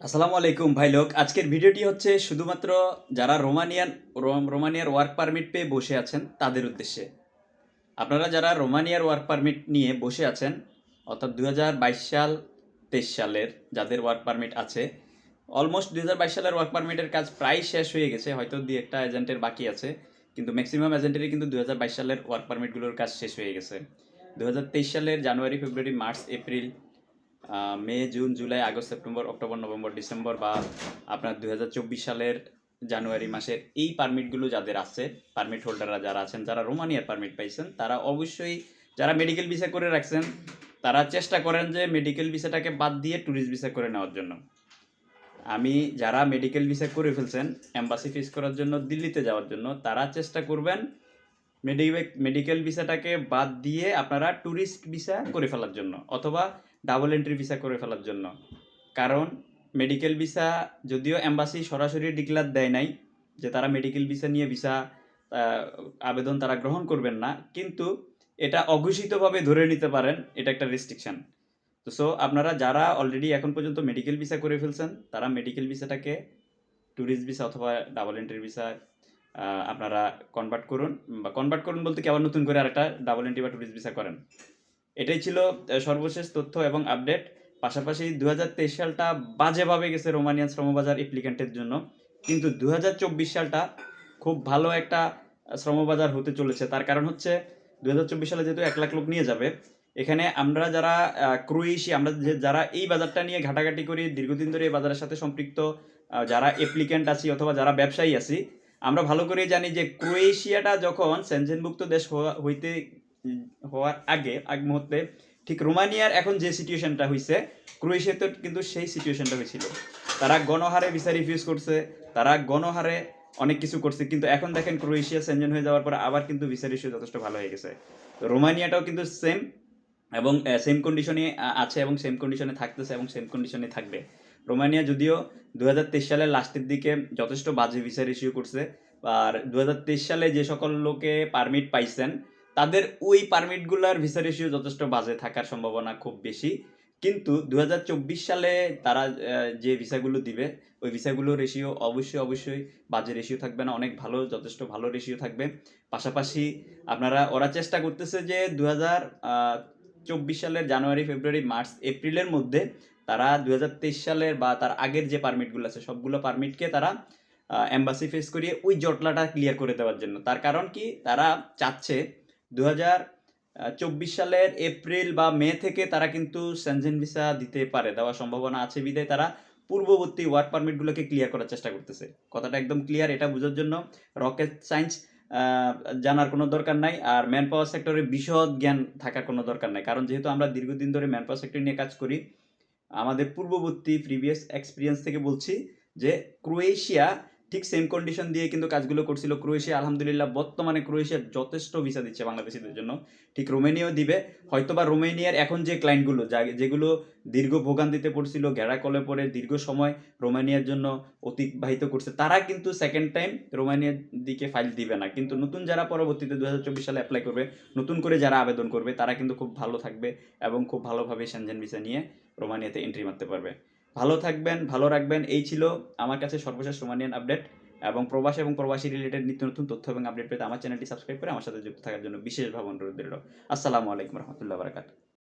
আসসালামু আলাইকুম, ভাই লোক। আজকের ভিডিওটি হচ্ছে শুধুমাত্র যারা রোমানিয়ান রোমানিয়ার ওয়ার্ক পারমিট পেয়ে বসে আছেন, তাদের উদ্দেশ্যে। আপনারা যারা রোমানিয়ার ওয়ার্ক পারমিট নিয়ে বসে আছেন, অর্থাৎ দুহাজার বাইশ সাল, তেইশ সালের যাদের ওয়ার্ক পারমিট আছে অলমোস্ট দুই হাজার বাইশ সালের ওয়ার্ক পারমিটের কাজ প্রায় শেষ হয়ে গেছে, হয়তো দুই একটা এজেন্টের বাকি আছে, কিন্তু ম্যাক্সিমাম এজেন্টেরই কিন্তু দু হাজার বাইশ সালের ওয়ার্ক পারমিটগুলোর কাজ শেষ হয়ে গেছে। দু হাজার তেইশ সালের জানুয়ারি, ফেব্রুয়ারি, March, April May, June, July, August, September, October, November, December বা আপনার দু হাজার চব্বিশ সালের জানুয়ারি মাসের এই পারমিটগুলো যাদের আছে, পারমিট হোল্ডাররা যারা আছেন, যারা রোমানিয়ার পারমিট পাইছেন, তারা অবশ্যই যারা মেডিকেল ভিসা করে রাখছেন, তারা চেষ্টা করেন যে মেডিকেল ভিসাটাকে বাদ দিয়ে ট্যুরিস্ট ভিসা করে নেওয়ার জন্য। আমি যারা মেডিকেল ভিসা করে ফেলছেন অ্যাম্বাসি ফিস করার জন্য, দিল্লিতে যাওয়ার জন্য, তারা চেষ্টা করবেন মেডিকেল মেডিকেল ভিসাটাকে বাদ দিয়ে আপনারা ট্যুরিস্ট ভিসা করে ফেলার জন্য, অথবা ডাবল এন্ট্রি ভিসা করে ফেলার জন্য। কারণ মেডিকেল ভিসা যদিও অ্যাম্বাসি সরাসরি ডিক্লার দেয় নাই যে তারা মেডিকেল ভিসা নিয়ে ভিসা আবেদন তারা গ্রহণ করবেন না, কিন্তু এটা অঘোষিতভাবে ধরে নিতে পারেন, এটা একটা রেস্ট্রিকশন তো সো আপনারা যারা অলরেডি এখন পর্যন্ত মেডিকেল ভিসা করে ফেলছেন, তারা মেডিকেল ভিসাটাকে ট্যুরিস্ট ভিসা অথবা ডাবল এন্ট্রি ভিসা আপনারা কনভার্ট করুন, বা কনভার্ট করুন বলতে কি আবার নতুন করে আরেকটা ডাবল এন্ট্রি বা ট্যুরিস্ট ভিসা করেন। এটাই ছিল সর্বশেষ তথ্য এবং আপডেট পাশাপাশি দু হাজার তেইশ সালটা বাজেভাবে গেছে রোমানিয়ান শ্রমবাজার অ্যাপ্লিক্যান্টের জন্য। কিন্তু দু হাজার চব্বিশ সালটা খুব ভালো একটা শ্রমবাজার হতে চলেছে। তার কারণ হচ্ছে দু হাজার চব্বিশ সালে যেহেতু এক লাখ লোক নিয়ে যাবে এখানে আমরা যারা আহ, ক্রোয়েশিয়া আমরা যে যারা এই বাজারটা নিয়ে ঘাটাঘাটি করি দীর্ঘদিন ধরে এই বাজারের সাথে সম্পৃক্ত যারা অ্যাপ্লিক্যান্ট আছি অথবা যারা ব্যবসায়ী আছি আমরা ভালো করেই জানি যে ক্রোয়েশিয়াটা যখন সেনজেনভুক্ত দেশ হইতে হওয়ার আগে, আগ মুহূর্তে, ঠিক রোমানিয়ার এখন যে সিচুয়েশনটা হয়েছে ক্রোয়েশিয়াতে কিন্তু সেই সিচুয়েশনটা হয়েছিল। তারা গণহারে ভিসা রিফিউজ করছে, তারা গণহারে অনেক কিছু করছে, কিন্তু এখন দেখেন ক্রোয়েশিয়া সেনজেন হয়ে যাওয়ার পর আবার কিন্তু ভিসা ইস্যু যথেষ্ট ভালো হয়ে গেছে। তো রোমানিয়াটাও কিন্তু সেম এবং সেম কন্ডিশনে আছে এবং সেম কন্ডিশনে থাকতেছে এবং সেম কন্ডিশনে থাকবে। রোমানিয়া যদিও দু সালের লাস্টের দিকে যথেষ্ট বাজে ভিসার ইস্যু করছে, আর দু হাজার তেইশ সালে যে সকল লোকে পারমিট পাইছেন তাদের ওই পারমিটগুলোর ভিসার ইস্যু যথেষ্ট বাজে থাকার সম্ভাবনা খুব বেশি। কিন্তু দু হাজার চব্বিশ সালে তারা যে ভিসাগুলো দিবে, ওই ভিসাগুলো রেশিও অবশ্যই অবশ্যই বাজে রেশিও থাকবে না, অনেক ভালো, যথেষ্ট ভালো রেশিও থাকবে। পাশাপাশি আপনারা, ওরা চেষ্টা করতেছে যে দু চব্বিশ সালের জানুয়ারি, ফেব্রুয়ারি, মার্চ, এপ্রিলের মধ্যে তারা দু হাজার তেইশ সালের বা তার আগের যে পারমিটগুলো আছে, সবগুলো পারমিটকে তারা এম্বাসি ফেস করিয়ে ওই জটলাটা ক্লিয়ার করে দেওয়ার জন্য। তার কারণ কি? তারা চাচ্ছে দু চব্বিশ সালের এপ্রিল বা মে থেকে তারা কিন্তু সেনজেন ভিসা দিতে পারে। দেওয়ার সম্ভাবনা আছে বিদায় তারা পূর্ববর্তী ওয়ার্ক পারমিটগুলোকে ক্লিয়ার করার চেষ্টা করতেছে। কথাটা একদম ক্লিয়ার এটা বোঝার জন্য রকেট সায়েন্স জানার কোনো দরকার নাই আর ম্যান পাওয়ার সেক্টরে বিশদ জ্ঞান থাকার কোনো দরকার নাই। কারণ যেহেতু আমরা দীর্ঘদিন ধরে ম্যান পাওয়ার সেক্টর নিয়ে কাজ করি, আমাদের পূর্ববর্তী প্রিভিয়াস এক্সপিরিয়েন্স থেকে বলছি যে ক্রোয়েশিয়া ঠিক সেম কন্ডিশন দিয়ে কিন্তু কাজগুলো করছিল ক্রোয়েশিয়া। আলহামদুলিল্লাহ, বর্তমানে ক্রোয়েশিয়া যথেষ্ট ভিসা দিচ্ছে বাংলাদেশিদের জন্য। ঠিক রোমেনিয়াও দিবে। হয়তোবা রোমেনিয়ার এখন যে ক্লায়েন্টগুলো যা, যেগুলো দীর্ঘ ভোগান্তিতে পড়ছিল ঘেরা কলে পড়ে দীর্ঘ সময় রোমানিয়ার জন্য অতিবাহিত করছে, তারা কিন্তু সেকেন্ড টাইম রোমানিয়ার দিকে ফাইল দিবে না। কিন্তু নতুন যারা পরবর্তীতে দু হাজার চব্বিশ সালে অ্যাপ্লাই করবে, নতুন করে যারা আবেদন করবে, তারা কিন্তু খুব ভালো থাকবে এবং খুব ভালোভাবে সেনজেন ভিসা নিয়ে রোমানিয়াতে এন্ট্রি মারতে পারবে। ভালো থাকবেন, ভালো রাখবেন। এই ছিল আমার কাছে সর্বশেষ রোমানিয়ান আপডেট এবং প্রবাসী এবং প্রবাসী রিলেটেড নিত্য নতুন তথ্য এবং আপডেট পেতে আমার চ্যানেলটি সাবস্ক্রাইব করে আমার সাথে যুক্ত থাকার জন্য বিশেষভাবে অনুরোধ রইল। আসসালামু আলাইকুম রহমতুল্লাহ বারাকাতুহ।